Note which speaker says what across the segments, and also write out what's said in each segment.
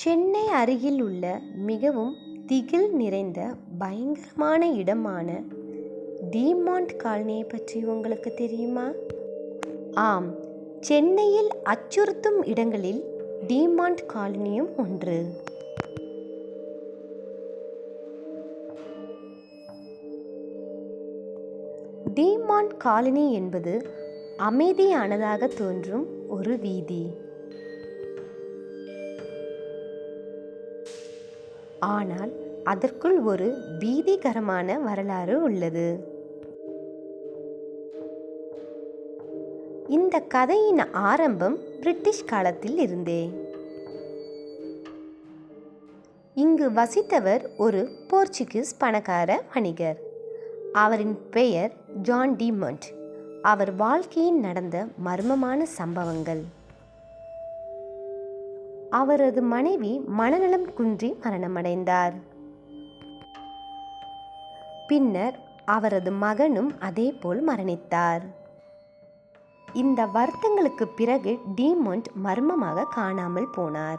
Speaker 1: சென்னை அருகில் உள்ள மிகவும் திகில் நிறைந்த பயங்கரமான இடமான டீமாண்ட் காலனியை பற்றி உங்களுக்கு தெரியுமா? ஆம் சென்னையில் அச்சுறுத்தும் இடங்களில் டீமாண்ட் காலனியும் ஒன்று. டீமாண்ட் காலனி என்பது அமைதியானதாக தோன்றும் ஒரு வீதி. ஆனால் அதற்குள் ஒரு பீதிகரமான வரலாறு உள்ளது. இந்த கதையின் ஆரம்பம் பிரிட்டிஷ் காலத்தில் இருந்தே. இங்கு வசித்தவர் ஒரு போர்ச்சுகீஸ் பணக்கார வணிகர். அவரின் பெயர் ஜான் டிமண்ட். அவர் வாழ்க்கையில் நடந்த மர்மமான சம்பவங்கள். அவரது மனைவி மனநலம் குன்றி மரணமடைந்தார். பின்னர் அவரது மகனும் அதேபோல் மரணித்தார். இந்த வருத்தங்களுக்கு பிறகு டீமொண்ட் மர்மமாக காணாமல் போனார்.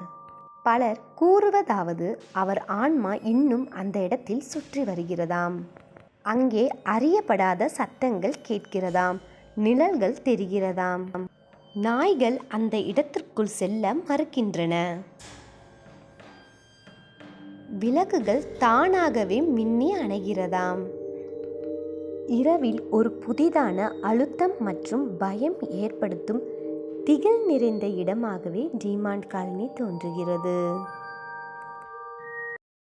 Speaker 1: பலர் கூறுவதாவது அவர் ஆன்மா இன்னும் அந்த இடத்தில் சுற்றி வருகிறதாம். அங்கே அறியப்படாத சத்தங்கள் கேட்கிறதாம். நிழல்கள் தெரிகிறதாம். நாய்கள் அந்த இடத்திற்குள் செல்ல மறுக்கின்றன. விளக்குகள் தானாகவே மின்னி அணைகிறதாம். இரவில் ஒரு புதிதான அழுத்தம் மற்றும் பயம் ஏற்படுத்தும் திகில் நிறைந்த இடமாகவே டிமாண்ட் காலனி தோன்றுகிறது.